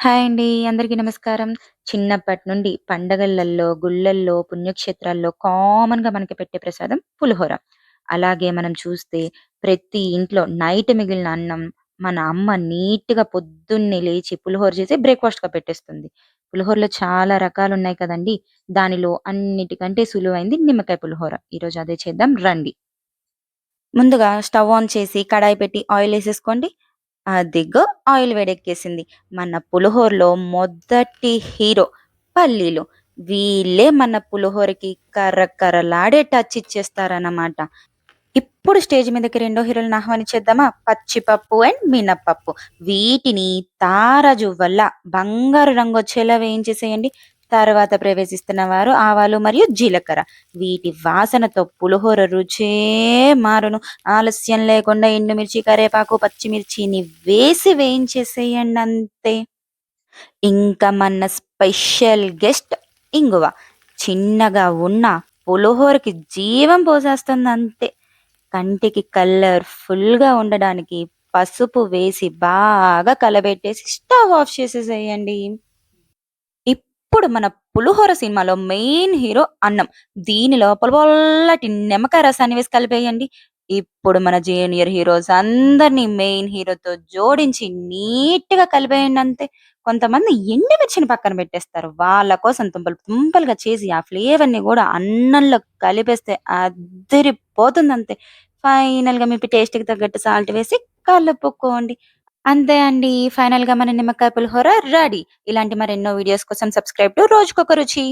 Hi అండి. అందరికీ నమస్కారం. చిన్నప్పటి నుండి పండగలల్లో, గుళ్ళల్లో, పుణ్యక్షేత్రాల్లో కామన్‌గా మనకి పెట్టే ప్రసాదం పులిహోర. అలాగే మనం చూస్తే ప్రతి ఇంట్లో నైట్ మిగిలిన అన్నం మన అమ్మ నీట్‌గా పొద్దున్నే లేచి పులిహోర చేసి బ్రేక్‌ఫాస్ట్‌గా పెట్టేస్తుంది. పులిహోరలో చాలా రకాలు ఉన్నాయి కదండి దానిలో అన్నిటికంటే సులువైంది నిమ్మకాయ పులిహోర. ఈరోజు అదే చేద్దాం రండి. ముందుగా స్టవ్ ఆన్ చేసి కడాయి పెట్టి ఆయిల్ వేసేసుకోండి అదిగో ఆయిల్ వేడెక్కేసింది. మన పులిహోరలో మొదటి హీరో పల్లీలు. వీళ్ళే మన పులిహోరకి కర్రకర్రలాడే టచ్ ఇచ్చేస్తారన్నమాట ఇప్పుడు స్టేజ్ మీదకి రెండో హీరోలను ఆహ్వానించేద్దామా? పచ్చిపప్పు అండ్ మినపప్పు. వీటిని తారాజువ్వల్లా బంగారు రంగు వచ్చేలా వేయించేసేయండి. తర్వాత ప్రవేశిస్తున్న వారు ఆవాలు మరియు జీలకర్ర. వీటి వాసనతో పులిహోర రుచే మారును. ఆలస్యం లేకుండా ఎండుమిర్చి, కరివేపాకు, పచ్చిమిర్చిని వేసి వేయించేసేయండి అంతే. ఇంకా మన స్పెషల్ గెస్ట్ ఇంగువ. చిన్నగా ఉన్న పులిహోరకి జీవం పోసేస్తుంది అంతే. కంటికి కలర్‌ఫుల్‌గా ఉండడానికి పసుపు వేసి బాగా కలబెట్టేసి స్టవ్ ఆఫ్ చేసేసేయండి. ఇప్పుడు మన 'పులిహోర' సినిమాలో మెయిన్ హీరో అన్నం. దీని లోపల పొల్లటి నిమ్మకాయ రసాన్ని వేసి కలిపేయండి. ఇప్పుడు మన జూనియర్ హీరోస్ అందరిని మెయిన్ హీరోతో జోడించి నీట్గా కలిపేయండి అంతే. కొంతమంది ఎండుమిర్చిని పక్కన పెట్టేస్తారు. వాళ్ళ కోసం తుంపలు తుంపలుగా చేసి ఆ ఫ్లేవర్ని కూడా అన్నంలో కలిపేస్తే అదిరిపోతుంది అంతే ఫైనల్గా మీ టేస్ట్‌కి తగ్గట్టు సాల్ట్ వేసి కలుపుకోండి. అంతే అండి. ఫైనల్‌గా మన నిమ్మకాయ పులిహోర రెడీ. ఇలాంటి మరెన్నో వీడియోస్ కోసం సబ్స్క్రైబ్ టు రోజుకొక రుచి.